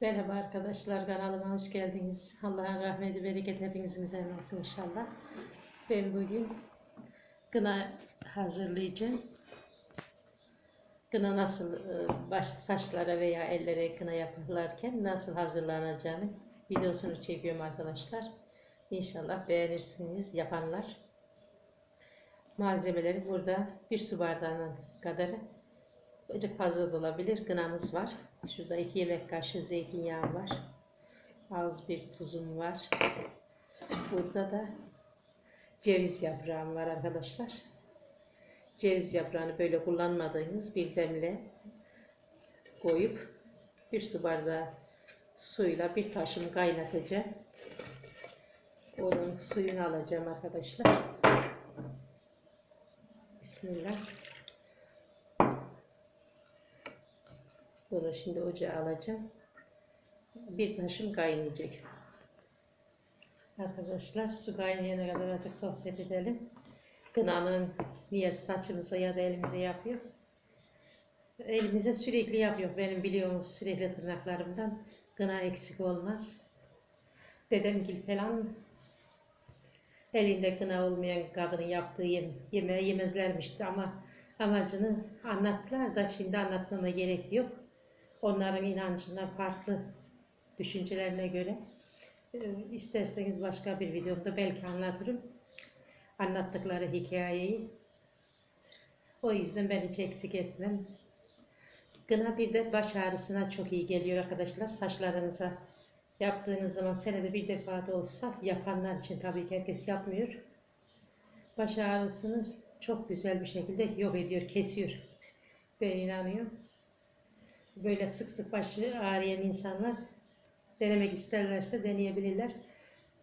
Merhaba arkadaşlar, kanalıma hoş geldiniz. Allah'ın rahmeti, bereket hepinizin üzerine olsun inşallah. Ben bugün kına hazırlayacağım. Kına nasıl e, baş saçlara veya ellere kına yapılırken nasıl hazırlanacağını videosunu çekiyorum arkadaşlar. İnşallah beğenirsiniz yapanlar. Malzemeleri burada bir su bardağının kadarı. Azıcık fazla da olabilir. Kınamız var. Şurada iki yemek kaşığı zeytinyağı var. Az bir tuzum var. Burada da ceviz yaprağım var arkadaşlar. Ceviz yaprağını böyle kullanmadığınız bir demle koyup bir su bardağı suyla bir taşım kaynatacağım. Onun suyunu alacağım arkadaşlar. Bismillah. Bunu şimdi ocağa alacağım. Bir taşım kaynayacak. Arkadaşlar su kaynayana kadar azıcık sohbet edelim. Kınanın niye saçımıza ya da elimize yapıyor? Elimize sürekli yapıyor. Benim biliyorsunuz sürekli tırnaklarımdan kına eksik olmaz. Dedemgil falan elinde kına olmayan kadının yaptığı yem, yemeği yemezlermişti ama amacını anlattılar da şimdi anlatmama gerek yok. Onların inancına farklı düşüncelerine göre e, isterseniz başka bir videomda belki anlatırım anlattıkları hikayeyi. O yüzden ben hiç eksik etmem. Gına bir de baş ağrısına çok iyi geliyor arkadaşlar. Saçlarınıza yaptığınız zaman senede bir defa da olsa yapanlar için tabii ki herkes yapmıyor. Baş ağrısını çok güzel bir şekilde yok ediyor, kesiyor. Ben inanıyorum. Böyle sık sık başı ağrıyan insanlar denemek isterlerse deneyebilirler.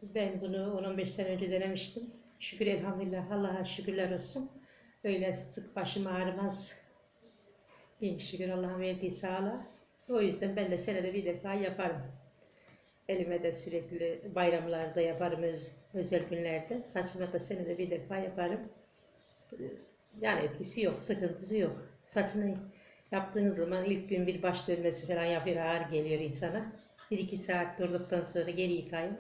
Ben bunu 10-15 sene önce denemiştim. Şükür elhamdülillah Allah'a şükürler olsun. Öyle sık başım ağrımaz. Bin şükür Allah'ın verdiği sağlığa. O yüzden ben de senede bir defa yaparım. Elime de sürekli bayramlarda yaparım öz, özel günlerde. Saçıma da senede bir defa yaparım. Yani etkisi yok, sıkıntısı yok. Saçını yaptığınız zaman ilk gün bir baş dönmesi falan yapıyor, ağır geliyor insana. Bir iki saat durduktan sonra geri yıkayın.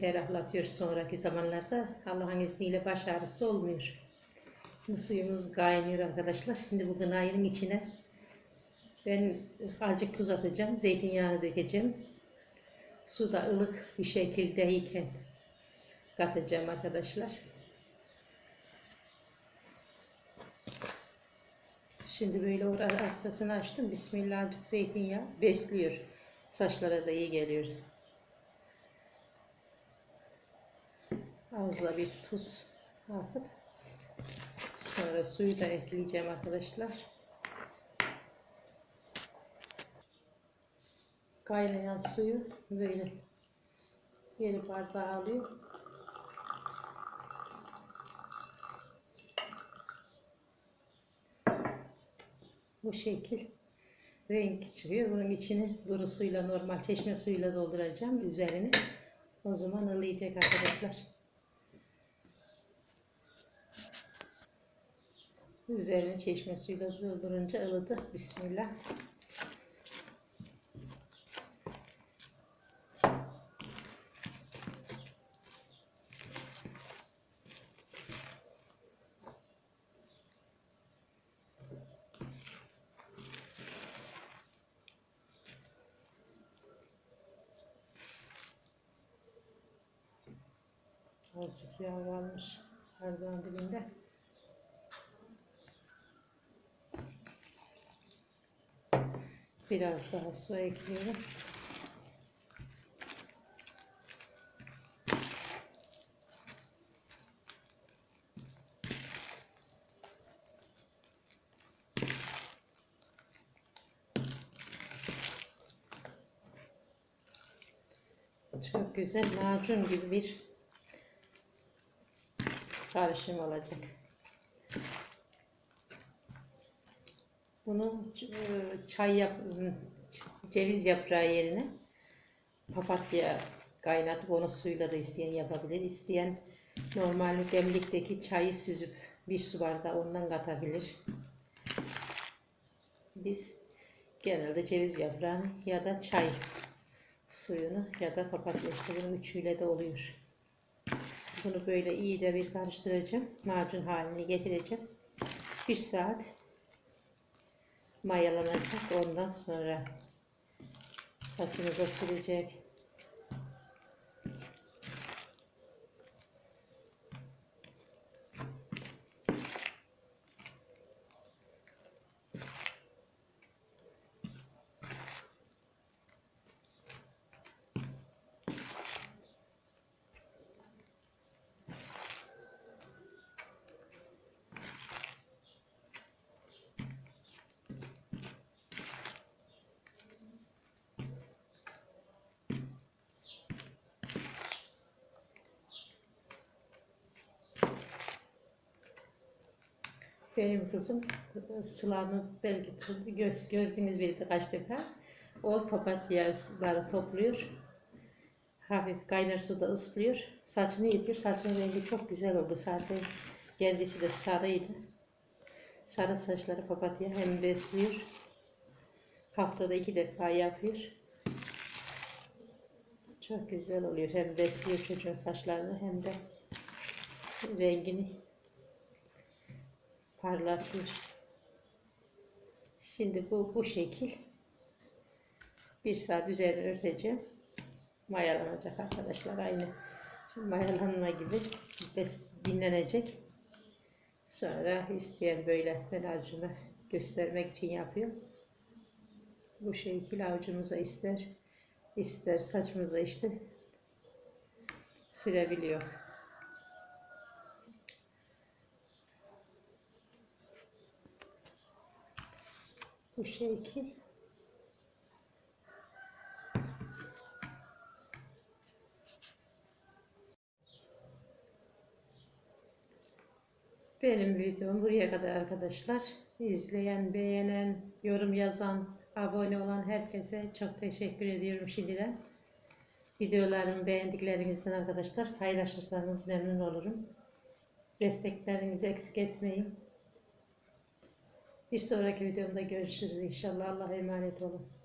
Ferahlatıyor sonraki zamanlarda. Allah'ın izniyle baş ağrısı olmuyor. Bu suyumuz kaynıyor arkadaşlar. Şimdi bu gınayının içine ben azıcık tuz atacağım. Zeytinyağını dökeceğim. Su da ılık bir şekilde iken katacağım arkadaşlar. Şimdi böyle arkasını açtım. Bismillah zeytinyağı besliyor. Saçlara da iyi geliyor. Azla bir tuz atıp sonra suyu da ekleyeceğim arkadaşlar. Kaynayan suyu böyle bir bardağa alıyor. Bu şekil renk çıkıyor. Bunun içini duru suyla normal çeşme suyuyla dolduracağım üzerini. O zaman ılıyacak arkadaşlar. Üzerini çeşme suyuyla doldurunca ılıdı. Bismillah. Azıcık yağ varmış bardağın dibinde. Biraz daha su ekliyorum. Çok güzel macun gibi bir karışım olacak. Bunu e, çay yap, ceviz yaprağı yerine papatya kaynatıp onu suyla da isteyen yapabilir. İsteyen normal demlikteki çayı süzüp bir su bardağı ondan katabilir. Biz Genelde ceviz yaprağını ya da çay suyunu ya da papatya işte bunun üçüyle de oluyor. Bunu böyle iyi de bir karıştıracağım. Macun haline getireceğim. Bir saat mayalanacak. Ondan sonra saçınıza sürecek. Benim kızım Sıla'nı belki göz, gördüğünüz biriydi kaç defa. O papatyaları topluyor. Hafif kaynar suda ıslıyor. Saçını yıkıyor. Saçının rengi çok güzel oldu. Zaten kendisi de sarıydı. Sarı saçları papatya hem besliyor. Haftada iki defa yapıyor. Çok güzel oluyor. Hem besliyor çocuğun saçlarını hem de rengini parlatıyor. Şimdi bu bu şekil bir saat üzerine örteceğim. Mayalanacak arkadaşlar aynı. Şimdi mayalanma gibi dinlenecek. Sonra isteyen böyle ben avucuma göstermek için yapıyorum. Bu şekil avucumuza ister ister saçımıza işte sürebiliyor. Bu şekil. Benim videom buraya kadar arkadaşlar. İzleyen, beğenen, yorum yazan, abone olan herkese çok teşekkür ediyorum şimdiden. Videolarımı beğendiklerinizden arkadaşlar paylaşırsanız memnun olurum. Desteklerinizi eksik etmeyin. Bir sonraki videomda görüşürüz inşallah. Allah'a emanet olun.